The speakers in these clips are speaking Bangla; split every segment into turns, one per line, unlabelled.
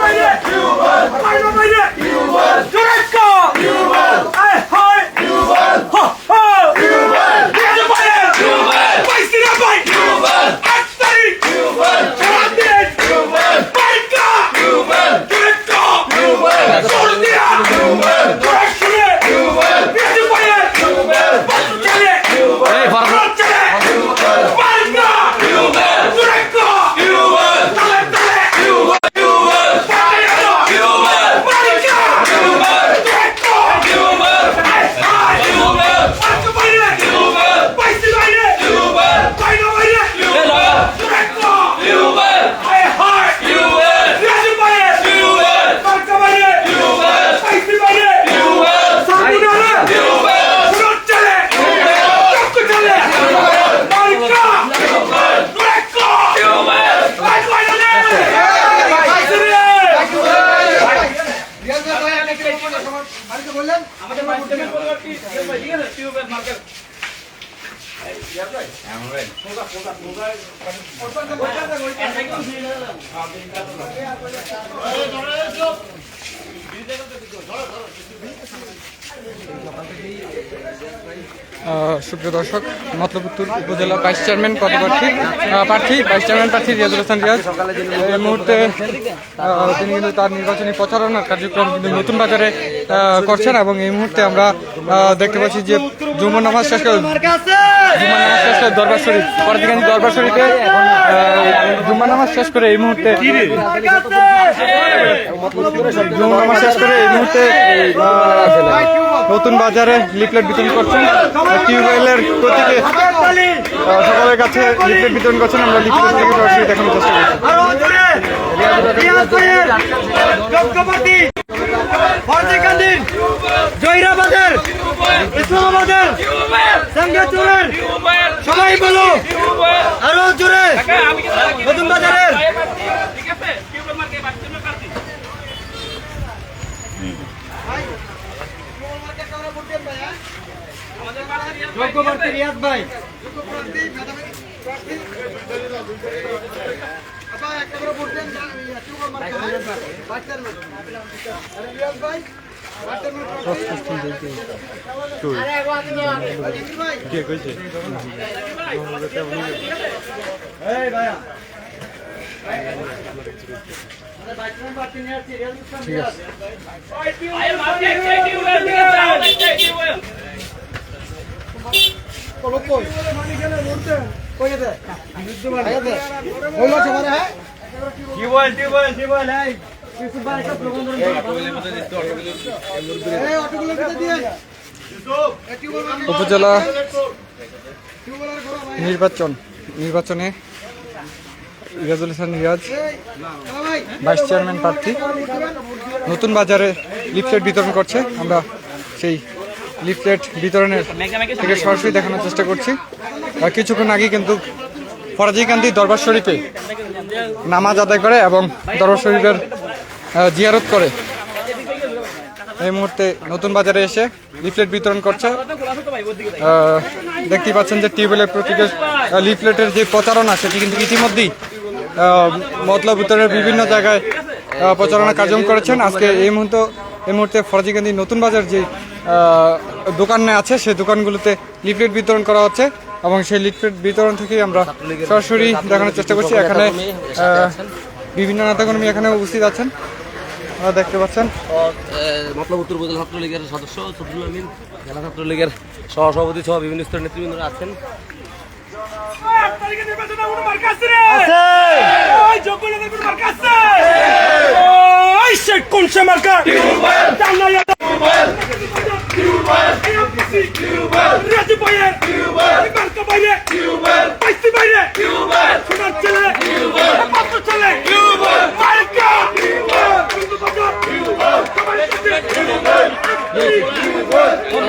বাইরে
সুপ্রিয় দর্শক মতলবুত্তুর উপজেলা ভাইস চেয়ারম্যান পদপ্রার্থী আহ, প্রার্থী ভাইস চেয়ারম্যান প্রার্থী রিয়াজুল হাসান রিয়াজ। এই মুহূর্তে তিনি কিন্তু তার নির্বাচনী প্রচারণার কার্যক্রম কিন্তু নতুন বাজারে করছেন এবং এই মুহূর্তে আমরা দেখতে পাচ্ছি যে জুমন নামাজ শেষ করে জুম্মা নামাজ শেষ করে দরবার শরীফ পরে দিকে দরবার শরীফে জুম্মা নামাজ শেষ করে এই মুহূর্তে জুম্মা নামাজ শেষ করে এই মুহূর্তে নতুন বাজারে লিফলেট বিতরণ করছেন। টিউবওয়েলের প্রতীকে সকলের কাছে লিফলেট বিতরণ করছেন। আমরা লিফলেট দেখানোর চেষ্টা করছি।
ইসলামাবাদের সাঙ্গাচুরের। সবাই বলো। আরও জোরে। নতুন বাজারের। রিয়াজ ভাই। এই ভাইয়া ঠিক আছে টিউবওয়েল টিউবওয়েল ইউসুফ ভাই একটা প্রবন্ধ এই অটোগুলো কিনে দিয়ে
উপজেলা নির্বাচন, নির্বাচনে রিয়াজুল হাসান রিয়াজ ভাইস চেয়ারম্যান প্রার্থী। নতুন বাজারে লিফলেট বিতরণ করছে। আমরা সেই লিফলেট বিতরণের থেকে সরাসরি দেখানোর চেষ্টা করছি। আর কিছুক্ষণ আগে কিন্তু ফরাজিকান্দি দরবার শরীফে নামাজ আদায় করে এবং দরবার শরীফের জিয়ারত করে। এই মুহূর্তে নতুন বাজারে এসে লিফলেট বিতরণ করছে। দেখতেই পাচ্ছেন যে টিউবওয়েলের প্রতীকের লিফলেটের যে প্রচারণা, সেটি কিন্তু ইতিমধ্যেই মতলব উত্তরের বিভিন্ন জায়গায় প্রচারণা কার্যক্রম করেছেন। আজকে এই মুহূর্তে এই মুহূর্তে ফরাজিকান্দি নতুন বাজার যে দোকানে আছে, সেই দোকানগুলোতে লিফলেট বিতরণ করা হচ্ছে এবং সেই লিফলেট বিতরণ থেকেই আমরা সরাসরি দেখানোর চেষ্টা করছি। এখানে বিভিন্ন নেতাকর্মী এখানে উপস্থিত আছেন। দেখতে পাচ্ছেন?
মতলব উত্তর উপজেলা ছাত্রলীগের সদস্য সফিউল আমিন জেলা ছাত্রলীগের সহসভাপতি সহ বিভিন্ন স্তরের নেতৃবৃন্দরা আছেন।
কোন সে মার্কা? রাজু বাইরে। মার্কা বাইরে। পাইসি বাইরে। সোনার ছেলে। পাত্র ছেলে। মার্কা।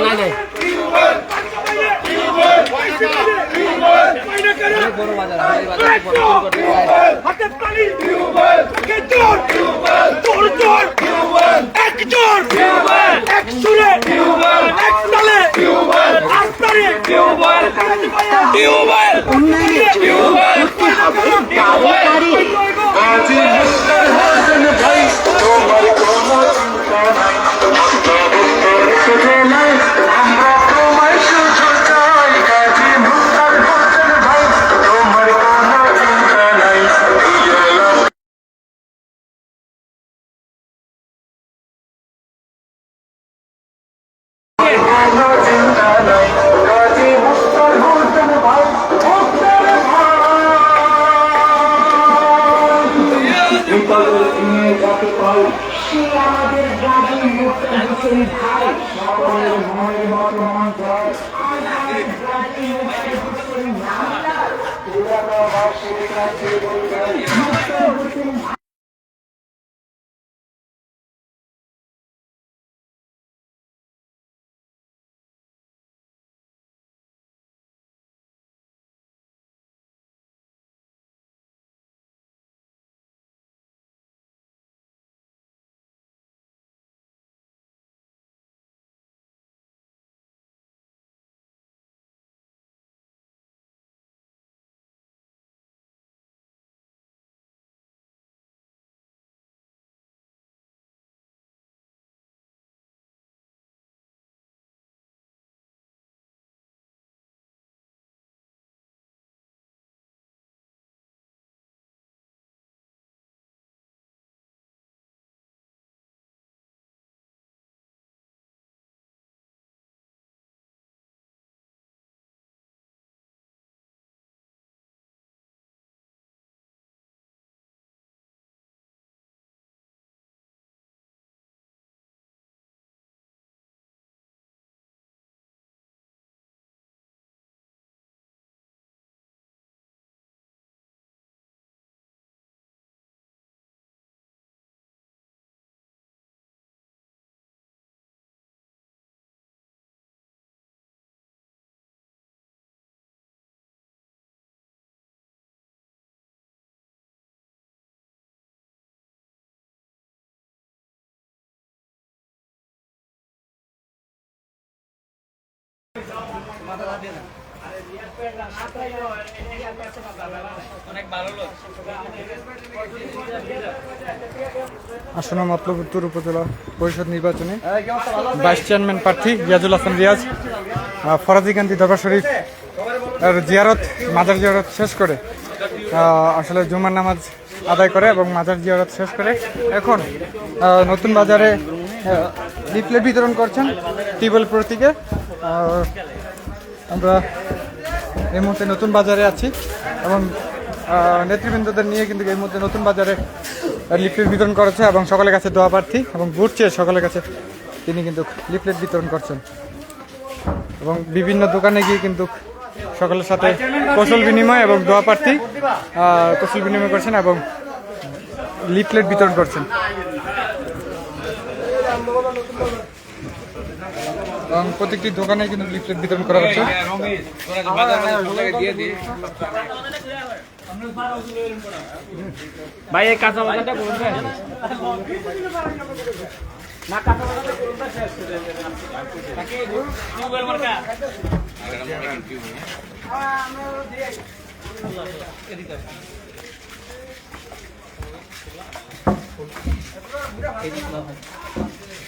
হাতে
আসন্ন মতলব উত্তর উপজেলা পরিষদ নির্বাচনে ভাইস চেয়ারম্যান প্রার্থী রিয়াজুল হাসান রিয়াজ আহ, ফরাজিকান্তি দরবার শরীফ জিয়ারত মাজার জিয়ারত শেষ করে আসলে জুমার নামাজ আদায় করে এবং মাজার জিয়ারত শেষ করে এখন নতুন বাজারে লিফলেট বিতরণ করছেন টিউবওয়েল প্রতীকে আমরা এই মুহূর্তে নতুন বাজারে আছি এবং নেতৃবৃন্দদের নিয়ে কিন্তু এই মুহূর্তে নতুন বাজারে লিফলেট বিতরণ করেছে এবং সকলের কাছে দোয়া প্রার্থী এবং চেয়ে সকলের কাছে তিনি কিন্তু লিফলেট বিতরণ করছেন। এবং বিভিন্ন দোকানে গিয়ে কিন্তু সকলের সাথে কৌশল বিনিময় এবং দোয়া প্রার্থী কৌশল বিনিময় করছেন এবং লিফলেট বিতরণ করছেন। এবং প্রত্যেকটি দোকানে কিন্তু লিফলেট বিতরণ করা হচ্ছে।
ভাই কাঁচা বাজারটা করুন না, কাঁচা বাজারটা করুন শেষ নাকি টিউবওয়েল মার্কা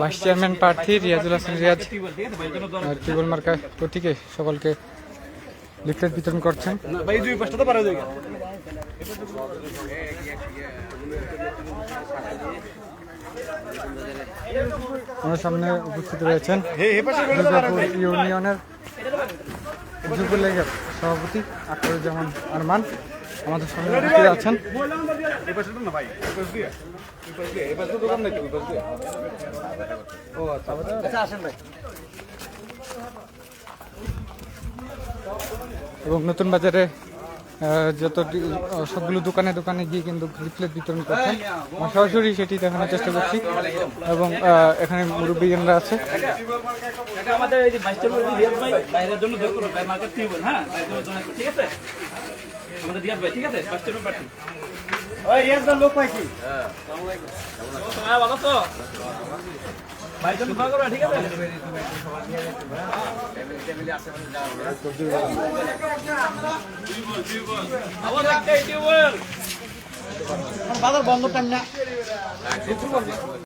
ভাইস চেয়ারম্যান প্রার্থী রিয়াজুল হাসান রিয়াজ আর টিউবওয়েল মার্কা প্রতীকে সকলকে লিফলেট বিতরণ করছেন।
ভাই দুই পাঁচটা তো পারে যাবে।
আমার সামনে উপস্থিত রয়েছেন দুর্গাপুর ইউনিয়নের যুব লীগের সভাপতি আখতারুজ্জামান আরমান। আমাদের সামনে উপস্থিত আছেন। এবং নতুন বাজারে যত সবগুলো দোকানে দোকানে গিয়ে কিন্তু লিফলেট বিতরণ করছেন। সরাসরি সেটি দেখানোর চেষ্টা করছি এবং আহ, এখানে মুরব্বীরা আছে।
এটা আমাদের এই যে বাইশটার মধ্যে রিয়াজ ভাই বাইরের জন্য যোগ করুন ভাই মার্কেট টিউবওয়েল হ্যাঁ? বাইরের জন্য ঠিক আছে? আমাদের রিয়াজ ভাই ঠিক আছে? বাইশটার পার্টি হ্যাঁ ভালো তো? ভাই বন্ধ টাইম করো